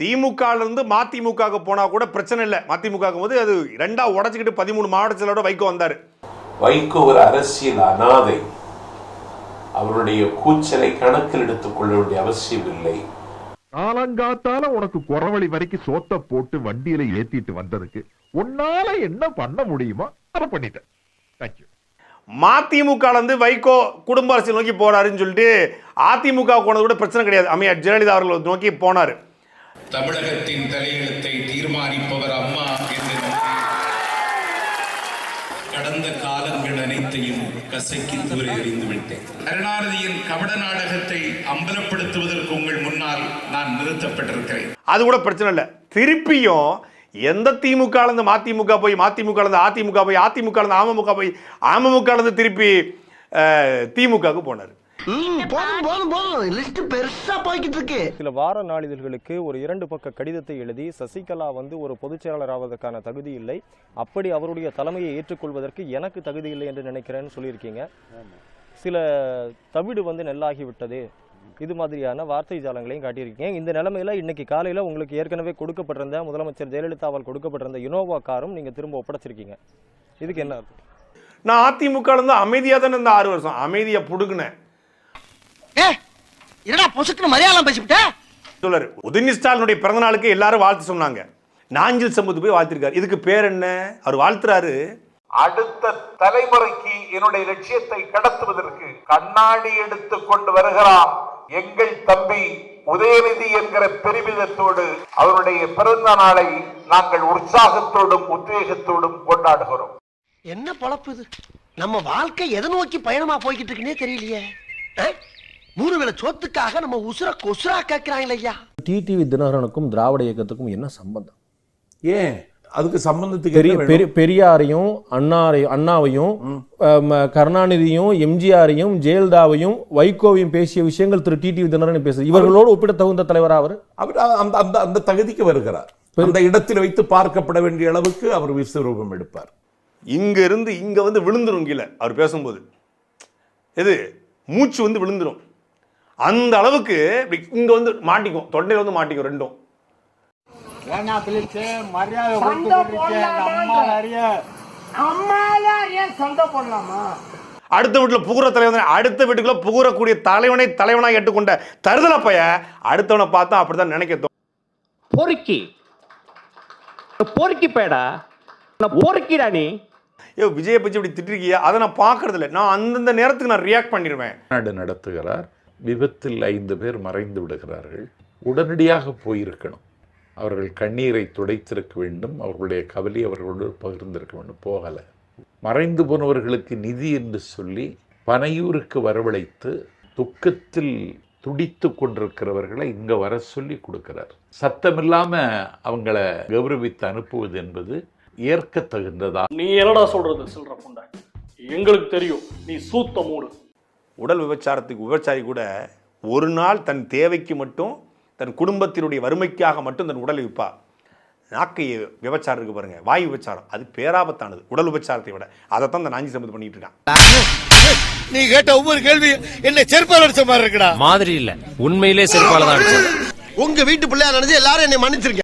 திமுக இருந்து மதிமுக போனா கூட பிரச்சனை இல்லை. மதிமுக போது அது ரெண்டா உடச்சிக்கிட்டு பதிமூணு மாவட்ட செயலோட வைகோ வந்தாரு. வைகோ ஒரு அரசியல் அனாதை. அவருடைய கூச்சலை கணக்கில் எடுத்துக் கொள்ள வேண்டிய அவசியம் இல்லை. காலங்காத்தால உனக்கு குறவழி வரைக்கும் சோத்த போட்டு வண்டியில ஏத்திட்டு வந்ததுக்கு உன்னால என்ன பண்ண முடியுமோ அதை பண்ணிட்டேன். தேங்க்யூ மதிமுக இருந்து வைகோ குடும்ப அரசியல் நோக்கி போறாருன்னு சொல்லிட்டு அதிமுக போனது கூட பிரச்சனை கிடையாது. அம்மையார் ஜெயலலிதா அவர்கள் நோக்கி போனாரு. தமிழகத்தின் தலையெழுத்தை தீர்மானிப்பவர் அம்மா என்று கடந்த காலங்கள் அனைத்தையும் கசக்கி தூர எறிந்து விட்டேன். கருணாநிதியின் கபட நாடகத்தை அம்பலப்படுத்துவதற்கு உங்கள் முன்னால் நான் நிறுத்தப்பட்டிருக்கிறேன். அது கூட பிரச்சனை இல்லை. திருப்பியும் எந்த திமுக இருந்து மதிமுக போய் மதிமுக இருந்து அதிமுக போய் அதிமுக இருந்து அமமுக போய் அமமுக இருந்து திருப்பி திமுகவுக்கு போனார். போதும் போதும் போதும். லிஸ்ட் பெருசா போய்கிட்டு இருக்கு சில வார நாளிதழ்களுக்கு ஒரு இரண்டு பக்க கடிதத்தை எழுதி சசிகலா வந்து ஒரு பொதுச் செயலாளர் ஆவதற்கான தகுதி இல்லை. அப்படி அவருடைய தலைமையை ஏற்றுக்கொள்வதற்கு எனக்கு தகுதி இல்லை என்று நினைக்கிறேன்னு சொல்லியிருக்கீங்க. சில தவிடு வந்து நெல்லாகி விட்டது இது மாதிரியான வார்த்தை ஜாலங்களையும் காட்டியிருக்கீங்க. இந்த நிலைமையில இன்னைக்கு காலையில உங்களுக்கு ஏற்கனவே கொடுக்கப்பட்டிருந்த முதலமைச்சர் ஜெயலலிதாவால் கொடுக்கப்பட்டிருந்த இனோவா காரும் நீங்க திரும்ப ஒப்படைச்சிருக்கீங்க. இதுக்கு என்ன அர்த்தம்? நான் அதிமுக இருந்து அமைதியாக தானே இருந்த ஆறு வருஷம். அமைதியை புடுங்கினேன். ஏ என்னடா பொசுக்குன்னு மலையாளம் பேசிவிட்ட? சொல்றாரு உதயநிதி ஸ்டாலினுடைய பிறந்த நாளுக்கு எல்லாரும் வாழ்த்து சொன்னாங்க. நாஞ்சில் சம்பத்து போய் வாழ்த்திருக்காரு. இதுக்கு பேர் என்ன? அவர் வாழ்த்துறாரு. அடுத்த தலைமுறைக்கு என்னுடைய லட்சியத்தை கடத்துவதற்கு கண்ணாடி எடுத்துக் கொண்டு வருகிறான் எங்கள் தம்பி உதயநிதி என்கிற பெருமிதத்தோடு அவருடைய பிறந்த நாளை நாங்கள் உற்சாகத்தோடும் உத்வேகத்தோடும் கொண்டாடுகிறோம். என்ன பொழப்பு இது? நம்ம வாழ்க்கை எதை நோக்கி பயணமா போய்கிட்டு இருக்குன்னே தெரியலையே? மூணு வேளை சோத்துக்காக நம்ம உசுர கொசுரா கேட்கிறாங்களே ஐயா. டிடிவி தினகரனுக்கும் திராவிட இயக்கத்துக்கும் என்ன சம்பந்தம்? ஏன்? அதுக்கு சம்பந்தத்துக்கு பெரிய பெரிய பெரியாரையும் அண்ணாரையும் அண்ணாவையும் கருணாநிதியும் எம்ஜிஆரையும் ஜெயலலிதாவையும் வைகோவையும் பேசிய விஷயங்கள் திரு டிடிவி தினகரன் பேசுது. இவர்களோடு ஒப்பிட தகுந்த தலைவரா அவர்? அவர் அந்த அந்த அந்த தகுதிக்கு வருகிறார். அந்த இடத்தில் வைத்து பார்க்கப்பட வேண்டிய அளவுக்கு அவர் விஸ்வரூபம் எடுப்பார். இங்க இருந்து இங்க வந்து விழுந்துரும் கீழே. அவர் பேசும்போது. எது? மூச்சு வந்து விழுந்துரும். அந்த அளவுக்கு இப்படி இங்க வந்து மாட்டிக்கும் தொண்டையில வந்து மாட்டிக்கும் ரெண்டும். அடுத்த வீட்டுல புகுற தலைவன் அடுத்த வீட்டுக்குள்ள புகுறக்கூடிய தலைவனை தலைவனாக ஏற்றுக்கொண்ட தருதல பைய அடுத்தவனை பார்த்தா அப்படிதான் நினைக்க தோணும். பொறுக்கி. பொறுக்கி பேடா பொறுக்கிடா நீ. ஐயோ விஜயை பற்றி இப்படி திட்டிருக்கியா அதை நான் பார்க்கறது இல்லை நான் அந்தந்த நேரத்துக்கு நான் ரியாக்ட் பண்ணிடுவேன். நடத்துகிறார். விபத்தில் ஐந்து பேர் மறைந்து விடுகிறார்கள். உடனடியாக போயிருக்கணும். அவர்கள் கண்ணீரை துடைத்திருக்க வேண்டும். அவர்களுடைய கவலை அவர்களோடு பகிர்ந்திருக்க வேண்டும். போகலை. மறைந்து போனவர்களுக்கு நிதி என்று சொல்லி பனையூருக்கு வரவழைத்து துக்கத்தில் துடித்து கொண்டிருக்கிறவர்களை இங்க வர சொல்லி கொடுக்கிறார். சத்தமில்லாம அவங்கள கௌரவித்து அனுப்புவது என்பது ஏற்க தகுந்ததா நீ என்னடா சொல்றது? சில்ற புண்டை எங்களுக்கு தெரியும். நீ சூத்த மூடு. உடல் விபச்சாரத்துக்கு விபச்சாரி கூட ஒரு நாள் தன் தேவைக்கு மட்டும் தன் குடும்பத்தினுடைய வறுமைக்காக மட்டும் தன் உடலை விற்பா நாக்கு விபச்சாரம் இருக்கு பாருங்க வாய் விபச்சாரம். அது பேராபத்தானது உடல் விபச்சாரத்தை விட. அதைத்தான் இந்த நாஞ்சி சம்பத்து பண்ணிட்டு இருக்கான். நீ கேட்ட ஒவ்வொரு கேள்வி என்ன செருப்பால் அடிச்ச மாதிரி இருக்குடா. மாதிரி இல்ல உண்மையிலே செருப்பால தான் அடிச்சது. உங்க வீட்டு பிள்ளையா நினைச்சு எல்லாரும் என்னை மன்னிச்சிருங்க.